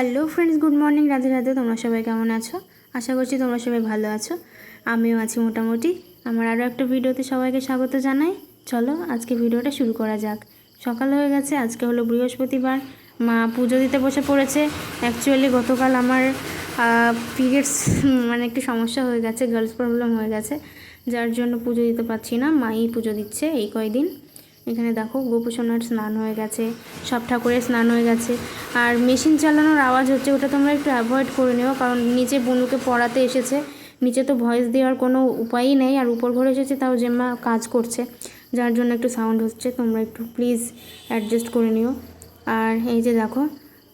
Hello friends good morning Radhe Radhe, তোমরা সবাই কেমন আছো? আশা করছি তোমরা সবাই ভালো আছো। আমিও আছি মোটামুটি। আমার আরও একটা ভিডিওতে সবাইকে স্বাগত জানাই। চলো আজকে ভিডিওটা শুরু করা যাক। সকাল হয়ে গেছে, আজকে হলো বৃহস্পতিবার। মা পুজো দিতে বসে পড়েছে। অ্যাকচুয়ালি গতকাল আমার পিরিয়ডস মানে একটু সমস্যা হয়ে গেছে গার্লস প্রবলেম হয়ে গেছে। যার জন্য পুজো দিতে পারছি না, মাই পুজো দিচ্ছে এই কয়দিন। এখানে দেখো গোপুসোনার স্নান হয়ে গেছে, সব ঠাকুরের স্নান হয়ে গেছে। আর মেশিন চালানোর আওয়াজ হচ্ছে, ওটা তোমরা একটু অ্যাভয়েড করে নিও, কারণ নিচে বনুকে পড়াতে এসেছে। নিচে তো ভয়েস দেওয়ার কোনো উপায়ই নেই, আর উপর ঘরে এসেছে, তাও জেম্মা কাজ করছে। যার জন্য একটু সাউন্ড হচ্ছে, তোমরা একটু প্লিজ অ্যাডজাস্ট করে নিও। আর এই যে দেখো,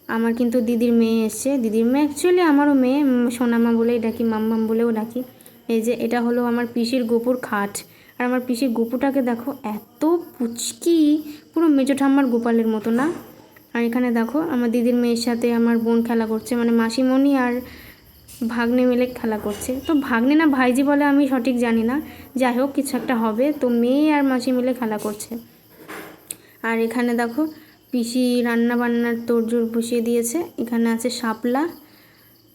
আমার কিন্তু দিদির মেয়ে এসছে। দিদির মেয়ে অ্যাকচুয়ালি আমারও মেয়ে, সোনামা বলেই ডাকি মাম্মাম বলেও ডাকি। এই যে এটা হলো আমার পিসির গোপুর খাট। আর আমার পিসির গোপুটাকে দেখো, এত পুচকি, পুরো মেজো ঠাম্মার গোপালের মতো না? আর এখানে দেখো, আমার দিদির মেয়ের সাথে আমার বোন খেলা করছে মানে মাসিমণি আর ভাগ্নে মিলে খেলা করছে। তো ভাগ্নে না ভাইজি বলে আমি সঠিক জানি না। যাই হোক, কিছু একটা হবে। তো মেয়ে আর মাসি মিলে খেলা করছে। আর এখানে দেখো, পিসি রান্না বান্নার তোড়জোড় বসিয়ে দিয়েছে। এখানে আছে শাপলা।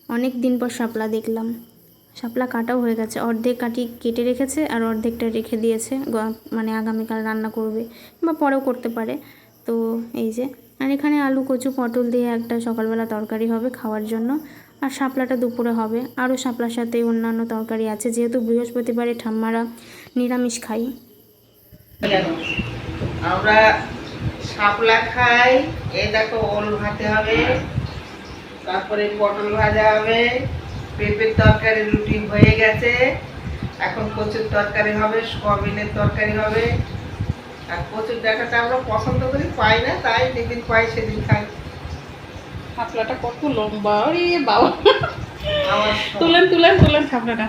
অনেক দিন পর শাপলা দেখলাম। শাপলা কাটাও হয়ে গেছে। অর্ধেক কাটি কেটে রেখেছে আর অর্ধেকটা রেখে দিয়েছে। মানে আগামীকাল রান্না করবে বা পরেও করতে পারে। তো এই যে, আর এখানে আলু, কচু, পটল দিয়ে একটা সকালবেলা তরকারি হবে খাওয়ার জন্য। আর শাপলাটা দুপুরে হবে। আরও শাপলার সাথে অন্যান্য তরকারি আছে। যেহেতু বৃহস্পতিবারে ঠাম্মারা নিরামিষ খাই আমরা শাপলা খাই। এই দেখো, ওল ভাতে হবে। তারপরে পটল ভাজা হবে। পেঁপের তরকারি রুটি হয়ে গেছে। এখন কচুর তরকারি হবে সয়াবিনের তরকারি হবে। আর কচুর ডাঁটাটা আমরা পছন্দ করি পাই না তাই যেদিন পাই সেদিন খাই। থাপলাটা কত লম্বা ওরে বাবা। তুলেন তুলেন তুলেন থাপলাটা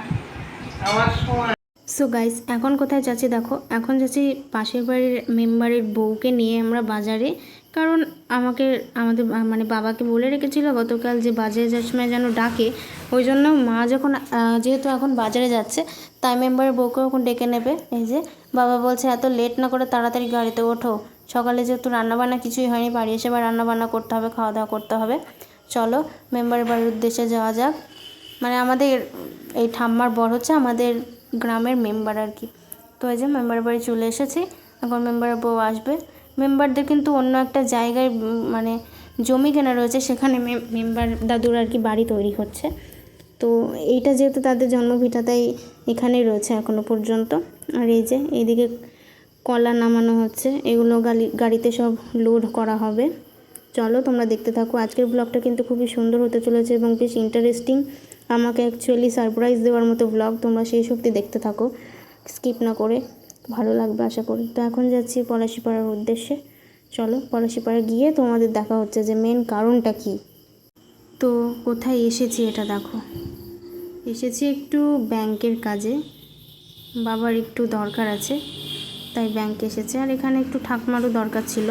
আমার সময়। সো গাইস এখন কোথায় যাচ্ছি দেখো? এখন যাচ্ছি পাশের বাড়ির মেম্বারের বউকে নিয়ে আমরা বাজারে। কারণ আমাকে, আমাদের মানে বাবাকে বলে রেখেছিল গতকাল যে বাজারে যাওয়ার সময় যেন ডাকে, ওই জন্য মা যখন যেহেতু এখন বাজারে যাচ্ছে, তাই মেম্বারের বউকেও এখন ডেকে নেবে। এই যে বাবা বলছে, এত লেট না করে তাড়াতাড়ি গাড়িতে ওঠো। সকালে যেহেতু রান্নাবান্না কিছুই হয়নি, বাড়ি এসে আবার রান্নাবান্না করতে হবে খাওয়া দাওয়া করতে হবে। চলো মেম্বারের বাড়ির উদ্দেশ্যে যাওয়া যাক। মানে আমাদের এই ঠাম্মার বর হচ্ছে আমাদের গ্রামের মেম্বার আর কি। তো এই যে মেম্বারের বাড়ি চলে এসেছি, এখন মেম্বারের বউ আসবে। মেম্বারদের কিন্তু অন্য একটা জায়গায় মানে জমি কেনা রয়েছে, সেখানে মেম্বার দাদুর আর কি বাড়ি তৈরি হচ্ছে। তো এইটা যেহেতু তাদের জন্মভিটা তাই এখানেই রয়েছে এখনও পর্যন্ত। আর এই যে, এইদিকে কলা নামানো হচ্ছে, এগুলো গাড়ি গাড়িতে সব লোড করা হবে। চলো তোমরা দেখতে থাকো, আজকের ব্লগটা কিন্তু খুবই সুন্দর হতে চলেছে এবং বেশ ইন্টারেস্টিং আমাকে অ্যাকচুয়ালি সারপ্রাইজ দেওয়ার মতো ব্লগ, তোমরা সেই সত্যি দেখতে থাকো। স্কিপ না করে। ভালো লাগবে আশা করি। তো এখন যাচ্ছি পলাশিপাড়ার উদ্দেশ্যে। চলো পলাশিপাড়া গিয়ে তোমাদের দেখা হচ্ছে যে মেন কারণটা কি। তো কোথায় এসেছি এটা দেখো। এসেছি একটু ব্যাংকের কাজে। বাবার একটু দরকার আছে, তাই ব্যাংকে এসেছে। আর এখানে একটু ঠাকমারও দরকার ছিল।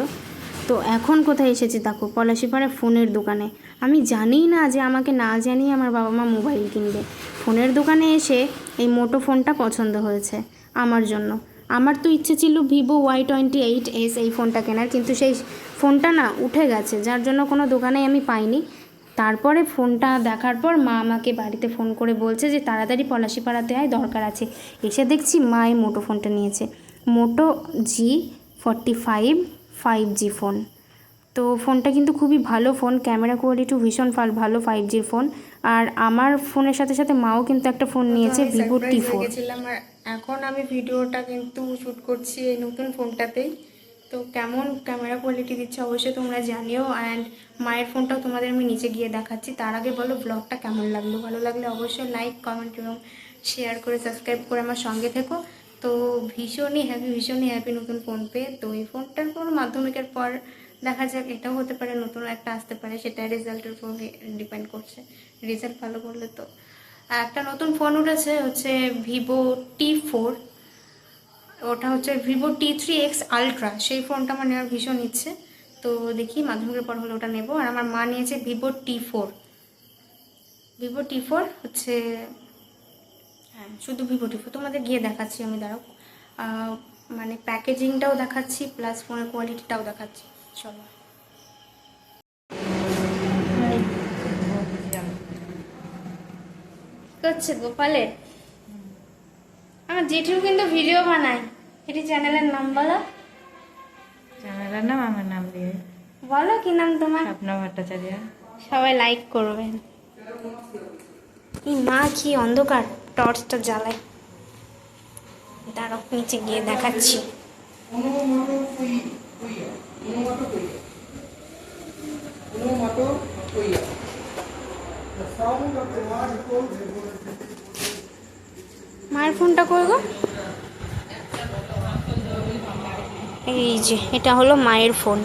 তো এখন কোথায় এসেছি দেখো পলাশিপাড়া ফোনের দোকানে। আমি জানিই না যে আমাকে না জানিয়ে আমার বাবা মা মোবাইল কিনবে। ফোনের দোকানে এসে এই মোটো ফোনটা পছন্দ হয়েছে আমার জন্য। আমার তো ইচ্ছে ছিল Vivo Y twenty eight S এই ফোনটা কেনার, কিন্তু সেই ফোনটা না উঠে গেছে, যার জন্য কোনো দোকানে আমি পাইনি। তারপরে ফোনটা দেখার পর মা আমাকে বাড়িতে ফোন করে বলছে যে তাড়াতাড়ি পলাশি পাড়াতে হয় দরকার আছে। এসে দেখছি মা এই মোটো ফোনটা নিয়েছে। Moto G forty five five G phone. তো ফোনটা কিন্তু খুবই ভালো ফোন ক্যামেরা কোয়ালিটি ভীষণ ফাল ভালো ফাইভ জির ফোন। আর আমার ফোনের সাথে সাথে মাও কিন্তু একটা ফোন নিয়েছে ভিভো টি ফোর আর এখন আমি ভিডিওটা কিন্তু শ্যুট করছি এই নতুন ফোনটাতেই। তো কেমন ক্যামেরা কোয়ালিটি দিচ্ছে অবশ্যই তোমরা জানিও অ্যান্ড মায়ের ফোনটাও তোমাদের আমি নিচে গিয়ে দেখাচ্ছি। তার আগে বলো ব্লগটা কেমন লাগল? ভালো লাগলে অবশ্যই লাইক কমেন্ট এবং শেয়ার করে সাবস্ক্রাইব করে আমার সঙ্গে থেকো। তো ভীষণই হ্যাপি ভীষণই হ্যাপি নতুন ফোন পেয়ে। তো এই ফোনটার কোনো মাধ্যমিকের পর দেখা যাক, এটাও হতে পারে, নতুন একটা আসতে পারে সেটা রেজাল্টের উপর ডিপেন্ড করছে। রেজাল্ট ভালো করলে তো। একটা নতুন ফোন উঠেছে, হচ্ছে ভিভো টি ফোর ওটা হচ্ছে Vivo T three X ultra সেই ফোনটা আমার নেওয়ার ভীষণ ইচ্ছে। তো দেখি, মাধ্যমিকের পর হলে ওটা নেব। আর আমার মা নিয়েছে Vivo T four Vivo T four হচ্ছে হ্যাঁ শুধু ভিভো টি ফোর তোমাদের গিয়ে দেখাচ্ছি আমি, দাঁড়াও। মানে প্যাকেজিংটাও দেখাচ্ছি প্লাস ফোনের কোয়ালিটিটাও দেখাচ্ছি। চলো। করছে গোপালের আমার জেঠু কিন্তু ভিডিও বানায়। এটি চ্যানেলের নাম বলো। চ্যানেলের নাম? আমার নাম দিয়ে। বলো কি নাম তোমার? স্বপ্না ভট্টাচার্য। সবাই লাইক করবেন। এই মা কি অন্ধকার টর্চটা জ্বালায়। দাঁড়াও নিচে গিয়ে দেখাচ্ছি। মায়ের ফোনটা করব এই যে, এটা হলো মায়ের ফোন।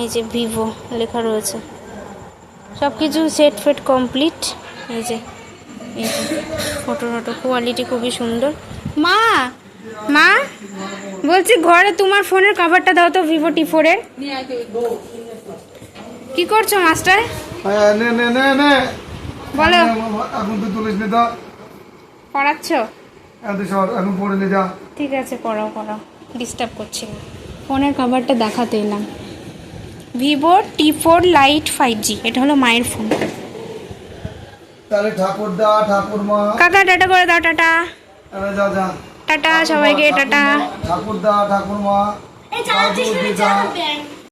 এই যে ভিভো লেখা রয়েছে। সব কিছু সেট ফেট কমপ্লিট এই যে এই যে ফটো ফটো কোয়ালিটি খুবই সুন্দর। মা! মা বলছি ঘরে তোমার ফোনের কভারটা দাও তো ভিভো টি ফোরের কি করছ মাস্টার? বলো। এখন তুই তুলিস নি তো পড়াচ্ছ? এখন সর এখন পড়ে নে যা। ঠিক আছে পড়াও পড়াও। ডিস্টার্ব করছি না। ফোনের কভারটা দেখাতে এলাম। Vivo T four lite five G এটা হলো মায়ের ফোন তাহলে ঠাকুরদা ঠাকুরমা। কাকা টাটা করে দাও টাটা। যা যা। টাটা সবাইকে টাটা। ঠাকুরদা ঠাকুরমা দাদু দিদা